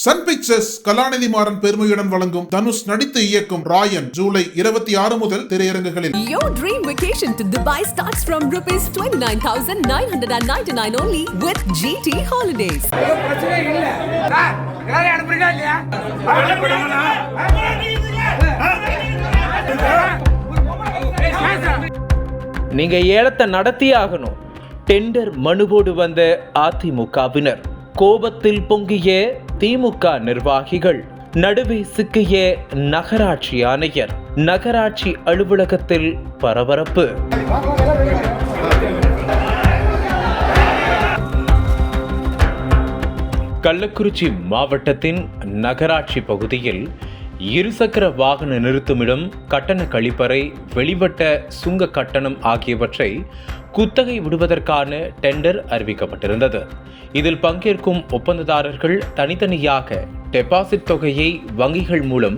Sun pictures கலாநிதி மாறன் பெருமையுடன் வழங்கும் தனுஷ் நடித்து இயக்கும் ராயன் ஜூலை இருபத்தி ஆறு முதல் திரையரங்குகளில் Your dream vacation to Dubai starts from rupees 29,999 only with GT Holidays. நீங்க ஏலத்தை நடத்தியே ஆகணும். டெண்டர் மனுவோடு வந்த அதிமுகவினர். கோபத்தில் பொங்கிய திமுக நிர்வாகிகள் நடுவே சிக்கிய நகராட்சி ஆணையர் நகராட்சி அலுவலகத்தில் பரபரப்பு. கள்ளக்குறிச்சி மாவட்டத்தின் நகராட்சி பகுதியில் இருசக்கர வாகன நிறுத்துமிடம் கட்டண கழிப்பறை வெளிவட்ட சுங்க கட்டணம் ஆகியவற்றை குத்தகை விடுவதற்கான டெண்டர் அறிவிக்கப்பட்டிருந்தது. இதில் பங்கேற்கும் ஒப்பந்ததாரர்கள் தனித்தனியாக டெபாசிட் தொகையை வங்கிகள் மூலம்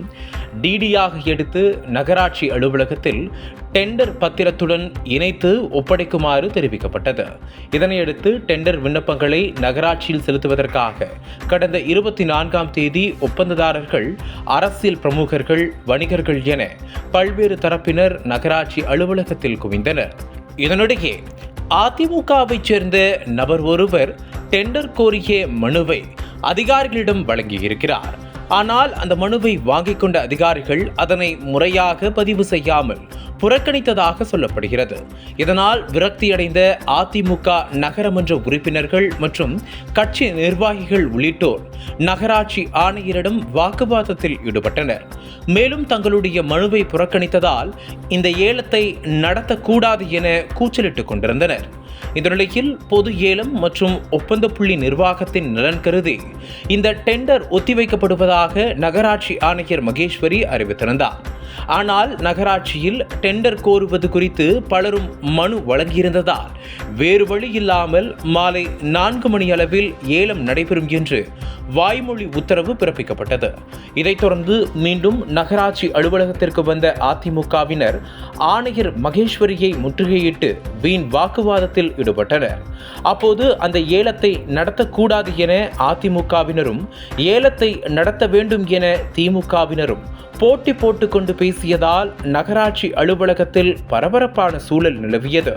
டிடியாக எடுத்து நகராட்சி அலுவலகத்தில் டெண்டர் பத்திரத்துடன் இணைத்து ஒப்படைக்குமாறு தெரிவிக்கப்பட்டது. இதனையடுத்து டெண்டர் விண்ணப்பங்களை நகராட்சியில் செலுத்துவதற்காக கடந்த இருபத்தி நான்காம் தேதி ஒப்பந்ததாரர்கள் அரசியல் பிரமுகர்கள் வணிகர்கள் என பல்வேறு தரப்பினர் நகராட்சி அலுவலகத்தில் குவிந்தனர். இதனிடையே அதிமுகவைச் சேர்ந்த நபர் ஒருவர் டெண்டர் கோரிய மனுவை அதிகாரிகளிடம் வழங்கியிருக்கிறார். ஆனால் அந்த மனுவை வாங்கிக் கொண்ட அதிகாரிகள் அதனை முறையாக பதிவு செய்யாமல் புறக்கணித்ததாக சொல்லப்படுகிறது. இதனால் விரக்தியடைந்த அதிமுக நகரமன்ற உறுப்பினர்கள் மற்றும் கட்சி நிர்வாகிகள் உள்ளிட்டோர் நகராட்சி ஆணையரிடம் வாக்குவாதத்தில் ஈடுபட்டனர். மேலும் தங்களுடைய மனுவை புறக்கணித்ததால் இந்த ஏலத்தை நடத்தக்கூடாது என கூச்சலிட்டுக் கொண்டிருந்தனர். இந்த நிலையில் பொது ஏலம் மற்றும் ஒப்பந்த புள்ளி நிர்வாகத்தின் நலன் கருதி இந்த டெண்டர் ஒத்திவைக்கப்படுவதாக நகராட்சி ஆணையர் மகேஸ்வரி அறிவித்திருந்தார். ஆனால் நகராட்சியில் டெண்டர் கோருவது குறித்து பலரும் மனு வழங்கியிருந்ததால் வேறு வழி இல்லாமல் மாலை நான்கு மணி அளவில் ஏலம் நடைபெறும் என்று வாய்மொழி உத்தரவு பிறப்பிக்கப்பட்டது. இதைத் தொடர்ந்து மீண்டும் நகராட்சி அலுவலகத்திற்கு வந்த அதிமுகவினர் ஆணையர் மகேஸ்வரியை முற்றுகையிட்டு வீண் வாக்குவாதத்தில் ஈடுபட்டனர். அப்போது அந்த ஏலத்தை நடத்தக்கூடாது என அதிமுகவினரும் ஏலத்தை நடத்த வேண்டும் என திமுகவினரும் போட்டி போட்டுக்கொண்டு பேசியதால் நகராட்சி அலுவலகத்தில் பரபரப்பான சூழல் நிலவியது.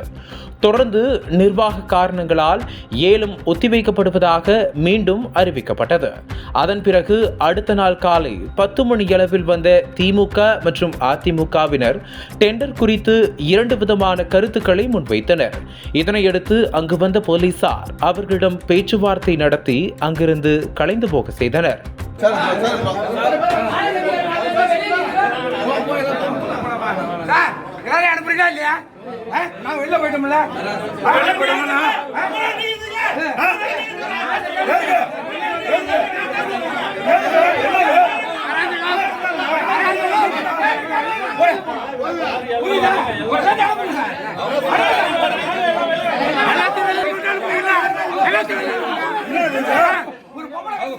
தொடர்ந்து நிர்வாக காரணங்களால் ஏலம் ஒத்திவைக்கப்படுவதாக மீண்டும் அறிவிக்கப்பட்டது. அதன் பிறகு அடுத்த நாள் காலை பத்து மணியளவில் வந்த திமுக மற்றும் அதிமுகவினர் டெண்டர் குறித்து இரண்டு விதமான கருத்துக்களை முன்வைத்தனர். இதனையடுத்து அங்கு வந்த போலீசார் அவர்களிடம் பேச்சுவார்த்தை நடத்தி அங்கிருந்து கலைந்து போக செய்தனர். சார் எல்லாரையும் அனுப்புறீங்களா இல்லையா நான் வெளில போயிட்டோம்ல வெளில